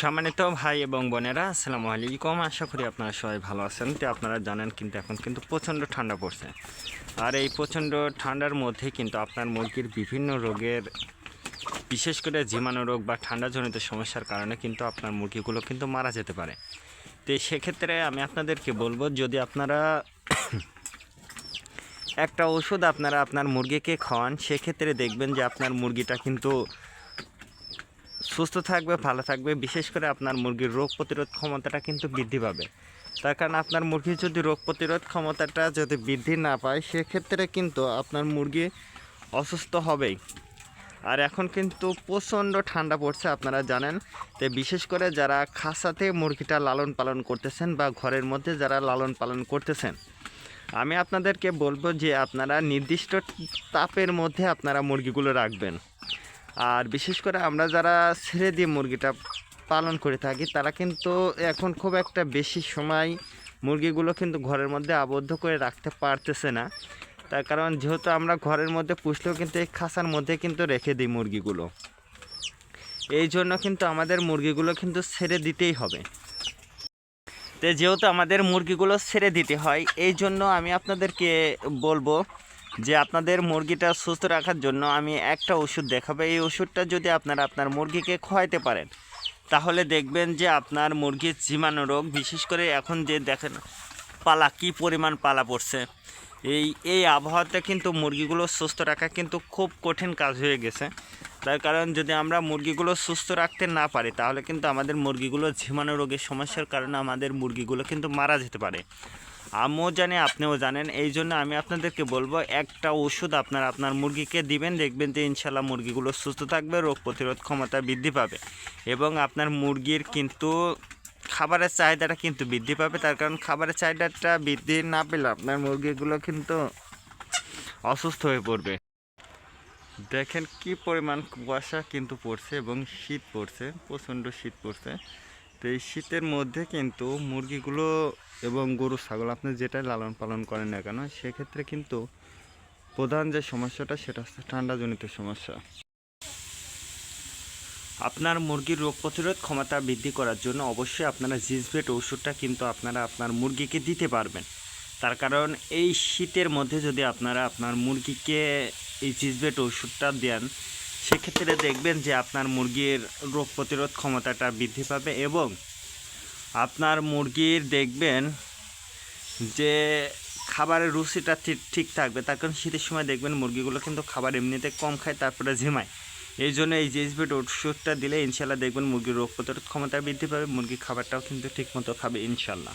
সম্মানিত ভাই এবং বোনেরা, আসসালামু আলাইকুম। আশা করি আপনারা সবাই ভালো আছেন। তো আপনারা জানেন কিন্তু এখন কিন্তু প্রচণ্ড ঠান্ডা পড়ছে। আর এই প্রচণ্ড ঠান্ডার মধ্যে কিন্তু আপনার মুরগির বিভিন্ন রোগের, বিশেষ করে জীবাণু রোগ বা ঠান্ডাজনিত সমস্যার কারণে কিন্তু আপনার মুরগিগুলো কিন্তু মারা যেতে পারে। তো সেক্ষেত্রে আমি আপনাদেরকে বলব, যদি আপনারা একটা ওষুধ আপনারা আপনার মুরগিকে খাওয়ান, সেক্ষেত্রে দেখবেন যে আপনার মুরগিটা কিন্তু সুস্থ থাকবে, ভালো থাকবে, বিশেষ করে আপনার মুরগির রোগ প্রতিরোধ ক্ষমতাটা কিন্তু বৃদ্ধি পাবে। তার কারণ আপনার মুরগির যদি রোগ প্রতিরোধ ক্ষমতাটা যদি বৃদ্ধি না পায়, সেক্ষেত্রে কিন্তু আপনার মুরগি অসুস্থ হবেই। আর এখন কিন্তু প্রচণ্ড ঠান্ডা পড়ছে, আপনারা জানেন। তো বিশেষ করে যারা খাসাতে মুরগিটা লালন পালন করতেছেন বা ঘরের মধ্যে যারা লালন পালন করতেছেন, আমি আপনাদেরকে বলব যে আপনারা নির্দিষ্ট তাপের মধ্যে আপনারা মুরগিগুলো রাখবেন। আর বিশেষ করে আমরা যারা ছেড়ে দিয়ে মুরগিটা পালন করে থাকি, তারা কিন্তু এখন খুব একটা বেশি সময় মুরগিগুলো কিন্তু ঘরের মধ্যে আবদ্ধ করে রাখতে পারতেছে না। তার কারণ যেহেতু আমরা ঘরের মধ্যে পুষলেও কিন্তু এই খাঁচার মধ্যে কিন্তু রেখে দিই মুরগিগুলো। এই জন্য কিন্তু আমাদের মুরগিগুলো কিন্তু ছেড়ে দিতেই হবে। তো যেহেতু আমাদের মুরগিগুলো ছেড়ে দিতে হয়, এই জন্য আমি আপনাদেরকে বলব যে আপনাদের মুরগিটা সুস্থ রাখার জন্য আমি একটা ওষুধ দেখাবো। এই ওষুধটা যদি আপনারা আপনার মুরগিকে খাওয়াইতে পারেন, তাহলে দেখবেন যে আপনার মুরগির জীবাণু রোগ, বিশেষ করে এখন যে দেখেন পালা, কি পরিমাণ পালা পড়ছে। এই এই আবহাওয়াতে কিন্তু মুরগিগুলো সুস্থ রাখা কিন্তু খুব কঠিন কাজ হয়ে গেছে। তার কারণ যদি আমরা মুরগিগুলো সুস্থ রাখতে না পারি, তাহলে কিন্তু আমাদের মুরগিগুলো জীবাণু রোগের সমস্যার কারণে আমাদের মুরগিগুলো কিন্তু মারা যেতে পারে। আমিও জানি, আপনিও জানেন। এই জন্য আমি আপনাদেরকে বলব, একটা ওষুধ আপনার আপনার মুরগিকে দিবেন, দেখবেন যে ইনশাল্লাহ মুরগিগুলো সুস্থ থাকবে, রোগ প্রতিরোধ ক্ষমতা বৃদ্ধি পাবে। এবং আপনার মুরগির কিন্তু খাবারের চাহিদাটা কিন্তু বৃদ্ধি পাবে, তার কারণ খাবারের চাহিদাটা বৃদ্ধি না পেলে আপনার মুরগিগুলো কিন্তু অসুস্থ হয়ে পড়বে। দেখেন কি পরিমাণ কুয়াশা কিন্তু পড়ছে এবং শীত পড়ছে, প্রচণ্ড শীত পড়ছে। তো এই শীতের মধ্যে কিন্তু মুরগিগুলো এবং গরু, ছাগল আপনি যেটাই লালন পালন করেন না কেন, সেক্ষেত্রে কিন্তু প্রধান যে সমস্যাটা সেটা হচ্ছে ঠান্ডাজনিত সমস্যা। আপনার মুরগির রোগ প্রতিরোধ ক্ষমতা বৃদ্ধি করার জন্য অবশ্যই আপনারা জিসবেট ওষুধটা কিন্তু আপনারা আপনার মুরগিকে দিতে পারবেন। তার কারণ এই শীতের মধ্যে যদি আপনারা আপনার মুরগিকে এই জিসবেট ওষুধটা দেন সেক্ষেত্রে দেখবেন যে আপনার মুরগির রোগ প্রতিরোধ ক্ষমতাটা বৃদ্ধি পাবে এবং আপনার মুরগির দেখবেন যে খাবারের রুচিটা ঠিক ঠিক থাকবে। তার কারণ শীতের সময় দেখবেন মুরগিগুলো কিন্তু খাবার এমনিতে কম খায়, তারপরে ঝিমায়। এই জন্য এই জিএসবিট ওষুধটা দিলে ইনশাল্লাহ দেখবেন মুরগির রোগ প্রতিরোধ ক্ষমতা বৃদ্ধি পাবে, মুরগির খাবারটাও কিন্তু ঠিক মতো খাবে ইনশাল্লাহ